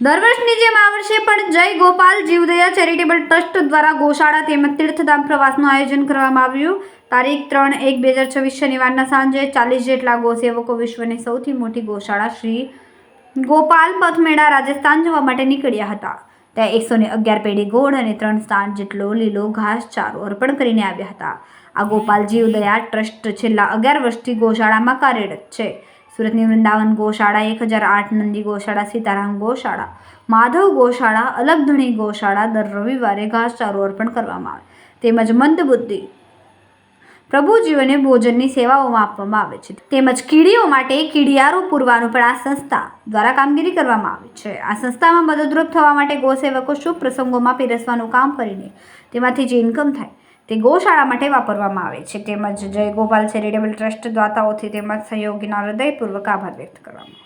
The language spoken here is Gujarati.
દર વર્ષની જેમ આ વર્ષે પણ જય ગોપાલ જીવદયા ચેરિટેબલ ટ્રસ્ટ દ્વારા ગોશાળા તેમજ તીર્થધામ પ્રવાસનું આયોજન કરવામાં આવ્યું. તારીખ ત્રણ એક બે હજાર છવ્વીસ શનિવારના સાંજે ચાલીસ જેટલા ગોસેવકો વિશ્વની સૌથી મોટી ગોશાળા શ્રી ગોપાલ પથમેળા રાજસ્થાન જવા માટે નીકળ્યા હતા. ત્યાં એકસો ને અગિયાર પેઢી ગોળ અને ત્રણ સ્થાન જેટલો લીલો ઘાસ ચારો અર્પણ કરીને આવ્યા હતા. આ ગોપાલ જીવદયા ટ્રસ્ટ છેલ્લા અગિયાર વર્ષથી ગોશાળામાં કાર્યરત છે. સુરતની વૃંદાવન ગોશાળા, એક હજાર આઠ નંદી ગોશાળા, સીતારામ ગોશાળા, માધવ ગોશાળા અલગધણી ગોશાળા દર રવિવારે ઘાસચારો અર્પણ કરવામાં આવે. તેમજ મંદબુદ્ધિ પ્રભુજીઓને ભોજનની સેવાઓમાં આપવામાં આવે છે. તેમજ કીડીઓ માટે કીડિયારો પૂરવાનું પણ આ સંસ્થા દ્વારા કામગીરી કરવામાં આવે છે. આ સંસ્થામાં મદદરૂપ થવા માટે ગોસેવકો શુભ પ્રસંગોમાં પીરસવાનું કામ કરીને તેમાંથી જે ઇન્કમ થાય તે ગૌશાળા માટે વાપરવામાં આવે છે. તેમજ જય ગોપાલ ચેરિટેબલ ટ્રસ્ટ દ્વારાઓથી તેમજ સહયોગીના હૃદયપૂર્વક આભાર વ્યક્ત કરવામાં